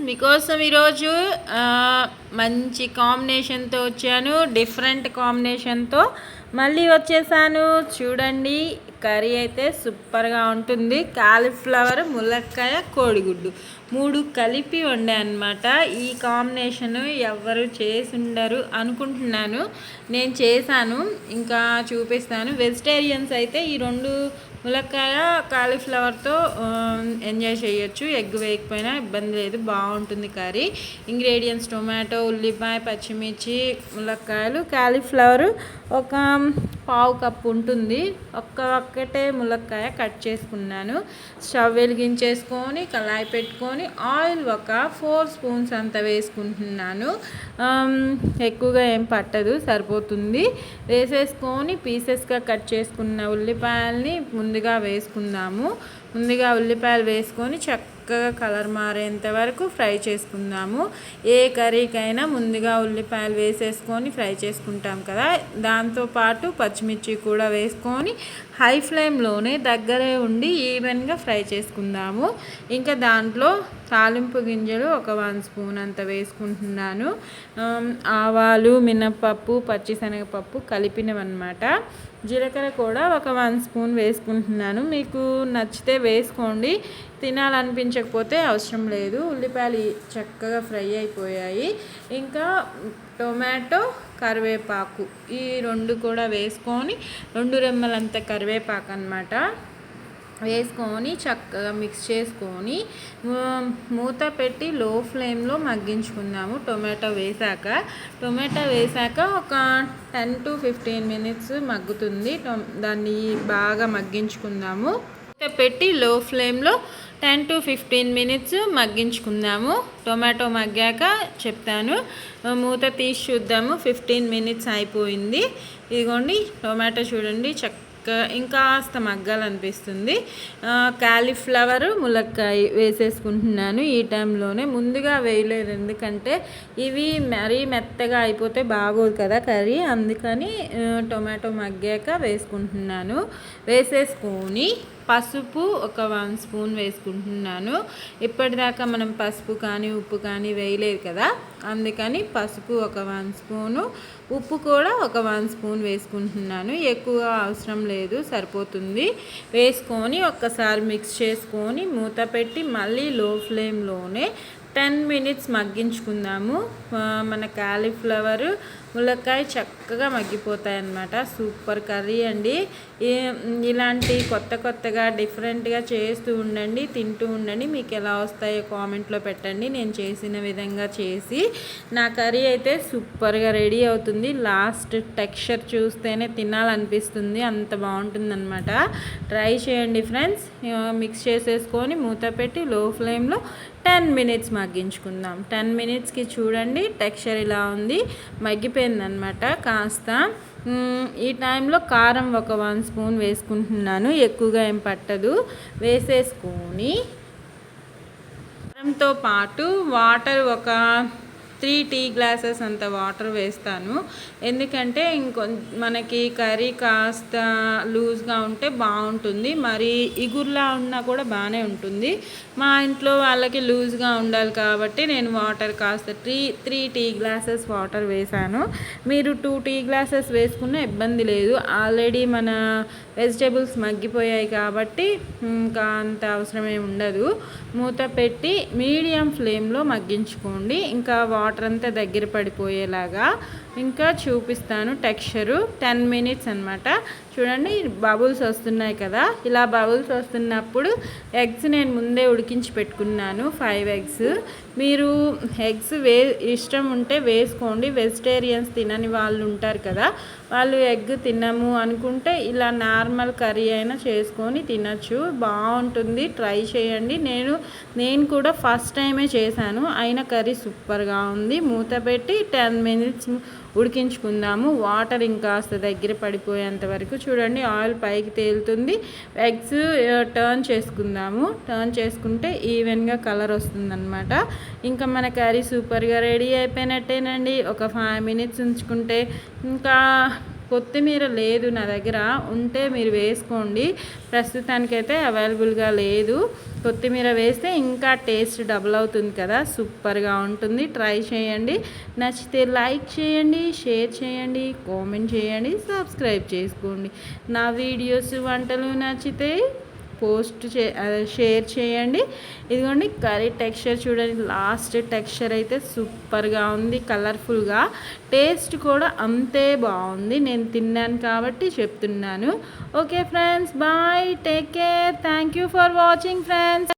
మీకోసం ఈరోజు మంచి కాంబినేషన్తో వచ్చాను. డిఫరెంట్ కాంబినేషన్తో మళ్ళీ వచ్చేసాను. చూడండి కర్రీ అయితే సూపర్గా ఉంటుంది. కాలీఫ్లవర్ ములక్కాయ కోడిగుడ్డు. మూడు కలిపి వండే ఈ కాంబినేషన్ ఎవరు చేసుండరు అనుకుంటున్నాను. నేను చేశాను. ఇంకా చూపిస్తాను. వెజిటేరియన్స్ అయితే ఈ రెండు ములక్కాయ కాలీఫ్లవర్తో ఎంజాయ్ చేయొచ్చు. ఎగ్ వేయకపోయినా ఇబ్బంది లేదు. బాగుంటుంది కర్రీ. ఇంగ్రీడియంట్స్ టొమాటో ఉల్లిపాయ పచ్చిమిర్చి ములక్కాయలు కాలీఫ్లవర్ ఒక పావు కప్పు ఉంటుంది. ఒక్క ఒక్కటే ములక్కాయ కట్ చేసుకున్నాను. స్టవ్ వెలిగించేసుకొని కళాయి పెట్టుకొని ఆయిల్ ఒక ఫోర్ స్పూన్స్ అంత వేసుకుంటున్నాను. ఎక్కువగా ఏం పట్టదు సరిపోతుంది. వేసేసుకొని పీసెస్గా కట్ చేసుకున్న ఉల్లిపాయల్ని ముందుగా వేసుకుందాము. ముందుగా ఉల్లిపాయలు వేసుకొని చక్క చక్కగా కలర్ మారేంత వరకు ఫ్రై చేసుకుందాము. ఏ కర్రీకైనా ముందుగా ఉల్లిపాయలు వేసేసుకొని ఫ్రై చేసుకుంటాం కదా. దాంతోపాటు పచ్చిమిర్చి కూడా వేసుకొని హై ఫ్లేమ్లోనే దగ్గరే ఉండి ఈవెన్గా ఫ్రై చేసుకుందాము. ఇంకా దాంట్లో తాలింపు గింజలు ఒక వన్ స్పూన్ అంత వేసుకుంటున్నాను. ఆవాలు మినప్పప్పు పచ్చిశనగపప్పు కలిపినవన్నమాట. జీలకర్ర కూడా ఒక వన్ స్పూన్ వేసుకుంటున్నాను. మీకు నచ్చితే వేసుకోండి. తినాలనిపించకపోతే అవసరం లేదు. ఉల్లిపాయలు చక్కగా ఫ్రై అయిపోయాయి. ఇంకా టొమాటో కరివేపాకు. ఈ రెండు కూడా వేసుకొని రెండు రెమ్మలంత కరివేపాకు అనమాట వేసుకొని చక్కగా మిక్స్ చేసుకొని మూత పెట్టి లో ఫ్లేమ్లో మగ్గించుకుందాము. టొమాటో వేసాక టొమాటో వేసాక ఒక టెన్ టు ఫిఫ్టీన్ మినిట్స్ మగ్గుతుంది. దాన్ని బాగా మగ్గించుకుందాము. పెట్టి లో ఫ్లేమ్లో టెన్ టు ఫిఫ్టీన్ మినిట్స్ మగ్గించుకుందాము. టొమాటో మగ్గాక చెప్తాను. మూత తీసి చూద్దాము. ఫిఫ్టీన్ మినిట్స్ అయిపోయింది. ఇదిగోండి టొమాటో చూడండి చక్క ఇంకాస్త మగ్గాలనిపిస్తుంది. కాలీఫ్లవర్ ములక్కాయ వేసేసుకుంటున్నాను ఈ టైంలోనే. ముందుగా వేయలేదు ఎందుకంటే ఇవి మరీ మెత్తగా అయిపోతే బాగోదు కదా కర్రీ. అందుకని టొమాటో మగ్గాక వేసుకుంటున్నాను. వేసేసుకొని పసుపు ఒక వన్ స్పూన్ వేసుకుంటున్నాను. ఇప్పటిదాకా మనం పసుపు కానీ ఉప్పు కానీ వేయలేదు కదా. అందుకని పసుపు ఒక వన్ స్పూను ఉప్పు కూడా ఒక వన్ స్పూన్ వేసుకుంటున్నాను. ఎక్కువ అవసరం లేదు సరిపోతుంది. వేసుకొని ఒక్కసారి మిక్స్ చేసుకొని మూత పెట్టి మళ్ళీ లో ఫ్లేమ్లోనే టెన్ మినిట్స్ మగ్గించుకుందాము. మన కాలీఫ్లవర్ ములక్కాయ చక్కగా మగ్గిపోతాయి అన్నమాట సూపర్ కర్రీ అండి. ఇలాంటి కొత్త కొత్తగా డిఫరెంట్గా చేస్తూ ఉండండి తింటూ ఉండండి. మీకు ఎలా వస్తాయో కామెంట్లో పెట్టండి. నేను చేసిన విధంగా చేసి నా కర్రీ అయితే సూపర్గా రెడీ అవుతుంది. లాస్ట్ టెక్స్చర్ చూస్తేనే తినాలనిపిస్తుంది. అంత బాగుంటుందన్నమాట. ట్రై చేయండి ఫ్రెండ్స్. మిక్స్ చేసేసుకొని మూత పెట్టి లో ఫ్లేమ్లో టెన్ మినిట్స్ మగ్గించుకుందాం. టెన్ మినిట్స్కి చూడండి టెక్స్చర్ ఇలా ఉంది. మగ్గిపోయిందనమాట కాస్త. ఈ టైంలో కారం ఒక వన్ స్పూన్ వేసుకుంటున్నాను. ఎక్కువగా ఏం పట్టదు. వేసేసుకొని కారంతో పాటు వాటర్ ఒక త్రీ టీ గ్లాసెస్ అంత వాటర్ వేస్తాను. ఎందుకంటే ఇంకొ మనకి కర్రీ కాస్త లూజ్గా ఉంటే బాగుంటుంది. మరి ఇగుర్లా ఉన్నా కూడా బాగానే ఉంటుంది. మా ఇంట్లో వాళ్ళకి లూజ్గా ఉండాలి కాబట్టి నేను వాటర్ కాస్త three three tea glasses water వేసాను మీరు టూ టీ గ్లాసెస్ వేసుకున్న ఇబ్బంది లేదు. ఆల్రెడీ మన వెజిటేబుల్స్ మగ్గిపోయాయి కాబట్టి ఇంకా అంత అవసరమే ఉండదు. మూత పెట్టి మీడియం ఫ్లేమ్లో మగ్గించుకోండి. ఇంకా వాటర్ వాటర్ అంతా దగ్గర పడిపోయేలాగా ఇంకా చూపిస్తాను టెక్స్చరు టెన్ మినిట్స్ అనమాట చూడండి బబుల్స్ వస్తున్నాయి కదా. ఇలా బబుల్స్ వస్తున్నప్పుడు ఎగ్స్ నేను ముందే ఉడికించి పెట్టుకున్నాను ఫైవ్ ఎగ్స్. మీరు ఎగ్స్ వే ఇష్టం ఉంటే వేసుకోండి. వెజిటేరియన్స్ తినని వాళ్ళు ఉంటారు కదా వాళ్ళు ఎగ్ తినము అనుకుంటే ఇలా నార్మల్ కర్రీ అయినా చేసుకొని తినచ్చు. బాగుంటుంది. ట్రై చేయండి. నేను నేను కూడా ఫస్ట్ టైమే చేశాను. అయిన కర్రీ సూపర్గా ఉంది. మూత పెట్టి టెన్ మినిట్స్ ఉడికించుకుందాము. వాటర్ ఇంకాస్త దగ్గర పడిపోయేంత వరకు చూడండి ఆయిల్ పైకి తేలుతుంది. ఎగ్స్ టర్న్ చేసుకుందాము. టర్న్ చేసుకుంటే ఈవెన్గా కలర్ వస్తుందన్నమాట. ఇంకా మన కర్రీ సూపర్గా రెడీ అయిపోయినట్టేనండి. ఒక ఫైవ్ మినిట్స్ ఉంచుకుంటే ఇంకా కొత్తిమీర లేదు నా దగ్గర. ఉంటే మీరు వేసుకోండి. ప్రస్తుతానికైతే అవైలబుల్గా లేదు. కొత్తిమీర వేస్తే ఇంకా టేస్ట్ డబుల్ అవుతుంది కదా. సూపర్గా ఉంటుంది. ట్రై చేయండి. నచ్చితే లైక్ చేయండి షేర్ చేయండి కామెంట్ చేయండి సబ్స్క్రైబ్ చేసుకోండి. నా వీడియోస్ వంటలు నచ్చితే పోస్ట్ చే షేర్ చేయండి. ఇదిగోండి కర్రీ టెక్స్చర్ చూడండి. లాస్ట్ టెక్స్చర్ అయితే సూపర్గా ఉంది కలర్ఫుల్గా. టేస్ట్ కూడా అంతే బాగుంది. నేను తిన్నాను కాబట్టి చెప్తున్నాను. Okay friends bye. Take care. Thank you for watching friends.